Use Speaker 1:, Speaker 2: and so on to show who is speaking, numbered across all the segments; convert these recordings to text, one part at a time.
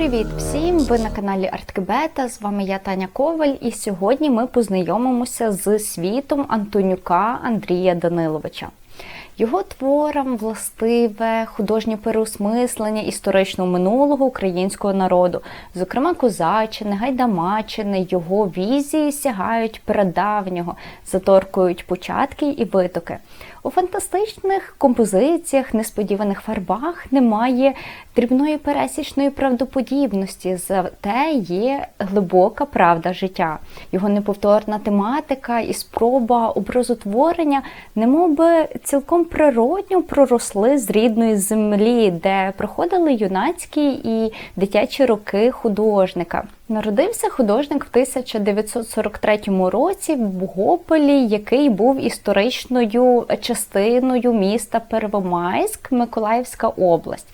Speaker 1: Привіт всім! Ви на каналі Арткбета. З вами я Таня Коваль, і сьогодні ми познайомимося з світом Антонюка Андрія Даниловича. Його творам властиве художнє переосмислення історичного минулого українського народу, зокрема козаччини, гайдамаччини, його візії сягають прадавнього, заторкують початки і витоки. У фантастичних композиціях, несподіваних фарбах немає дрібної пересічної правдоподібності, зате є глибока правда життя, його неповторна тематика і спроба образотворення, немовби цілком природньо проросли з рідної землі, де проходили юнацькі і дитячі роки художника. Народився художник в 1943 році в Бугополі, який був історичною частиною міста Первомайськ, Миколаївська область.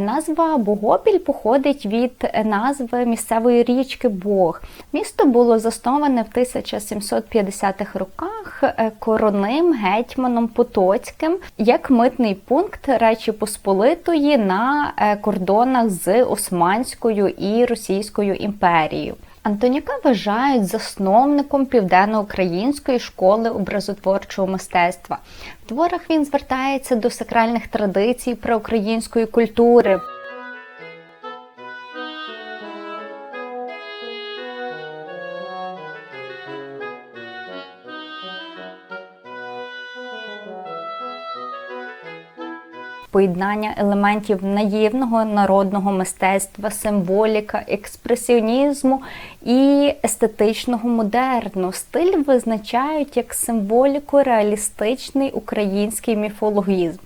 Speaker 1: Назва Богопіль походить від назви місцевої річки Бог. Місто було засноване в 1750-х роках е, коронним гетьманом Потоцьким як митний пункт Речі Посполитої на е, кордонах з Османською і Російською імперією. Антоніка вважають засновником південноукраїнської школи образотворчого мистецтва. В творах він звертається до сакральних традицій проукраїнської культури. Поєднання елементів наївного народного мистецтва, символіка, експресіонізму і естетичного модерну. Стиль визначають як символіку реалістичний український міфологізм.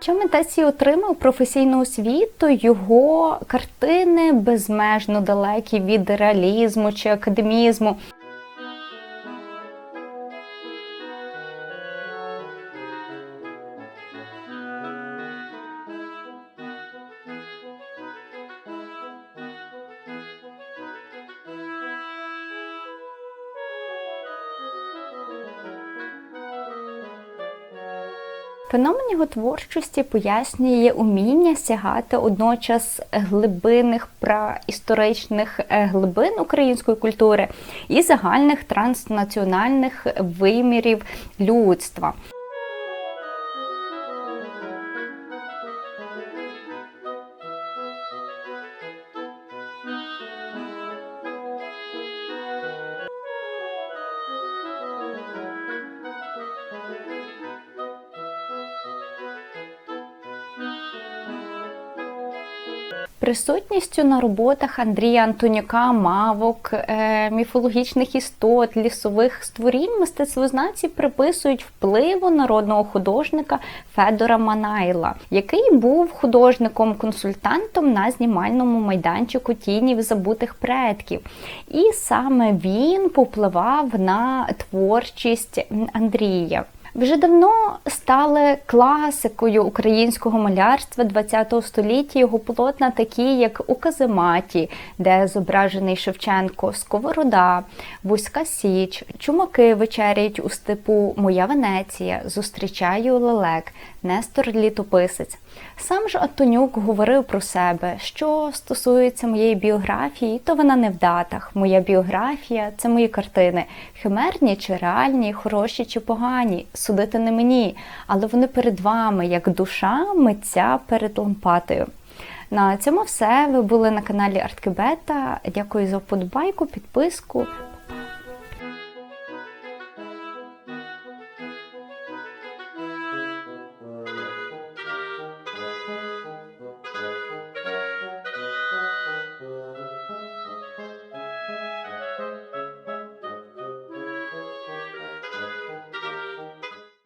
Speaker 1: Що Тесі отримав професійну освіту, його картини безмежно далекі від реалізму чи академізму. Феномен його творчості пояснює уміння сягати одночас глибинних праісторичних е, глибин української культури і загальних транснаціональних вимірів людства. Присутністю на роботах Андрія Антонюка, мавок, е, міфологічних істот, лісових створінь мистецтвознавці приписують впливу народного художника Федора Манайла, який був художником-консультантом на знімальному майданчику тінів забутих предків. І саме він попливав на творчість Андрія вже давно стали класикою українського малярства ХХ століття. Його полотна, такі як у Казематі, де зображений Шевченко, Сковорода, Вузька Січ, Чумаки вечеряють у степу. Моя Венеція, Зустрічаю лелек, Нестор Літописець. Сам ж Антонюк говорив про себе, що стосується моєї біографії, то вона не в датах. Моя біографія це мої картини, химерні чи реальні, хороші чи погані. Судити не мені, але вони перед вами, як душа митця перед лампатою. На цьому все. Ви були на каналі Арткебета. Дякую за вподобайку, підписку.